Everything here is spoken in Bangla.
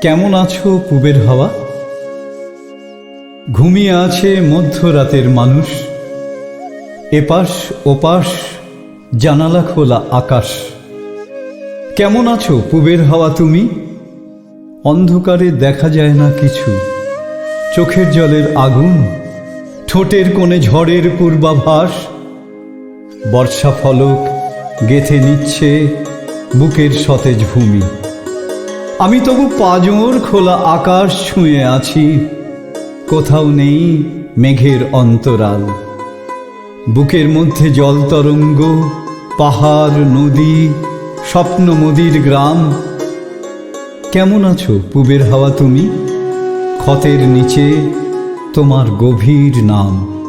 কেমন আছো পুবের হাওয়া? ঘুমিয়ে আছে মধ্যরাতের মানুষ। এপাশ ওপাশ, জানালা খোলা আকাশ। কেমন আছো পুবের হাওয়া তুমি? অন্ধকারে দেখা যায় না কিছু। চোখের জলের আগুন, ঠোঁটের কোণে ঝড়ের পূর্বাভাস। বর্ষা ফলক গেথে নিচ্ছে বুকের সতেজ ভূমি। আমি তবু পাজর খোলা আকাশ ছুঁয়ে আছি। কোথাও নেই মেঘের অন্তরাল। বুকের মধ্যে জল তরঙ্গ, পাহাড়, নদী, স্বপ্ন নদীর গ্রাম। কেমন আছো পুবের হাওয়া তুমি? ক্ষতের নিচে তোমার গভীর নাম।